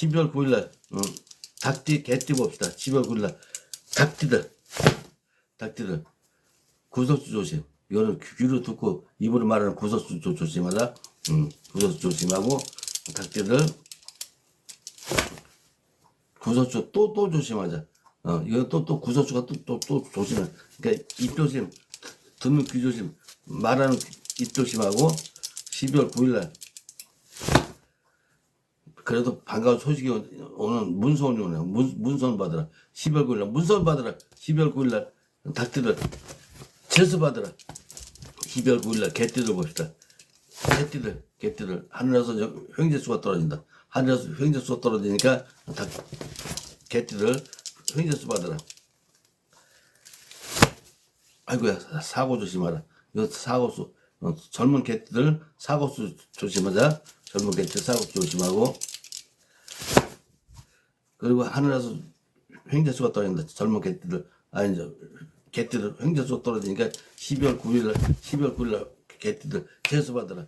12월 9일날 음, 닭띠 개띠 봅시다. 12월 9일날 닭띠들. 닭띠들. 구석수 조심. 이거는 귀- 귀로 듣고 입으로 말하는 구석수 조, 조심하다 음, 구석수 조심하고 닭띠들. 구석수 또또 조심하자. 어 이거 또 또 구석수가 또 또 또 조심해. 그러니까 입 조심 듣는 귀 조심 말하는 입 조심하고 12월 9일날 그래도 반가운 소식이 오는 문서원이 오네. 문, 문서원 받으라. 12월 9일날 문서원 받으라. 12월 9일날 닭들을 재수 받으라. 12월 9일날 개띠들 봅시다. 개띠들, 개띠들 하늘에서 저 횡재수가 떨어진다. 하늘에서 횡재수가 떨어지니까 닭 개띠들 횡재수 받으라. 아이고야 사고 조심하라. 이거 사고수 어, 젊은 개띠들 사고수 조심하자. 젊은 개띠 사고수 조심하고 그리고 하늘에서 횡재수가 떨어진다. 젊은 개띠들 아니 저 개띠들 횡재수가 떨어지니까 12월 9일 날 12월 9일 날 개띠들 재수 받으라.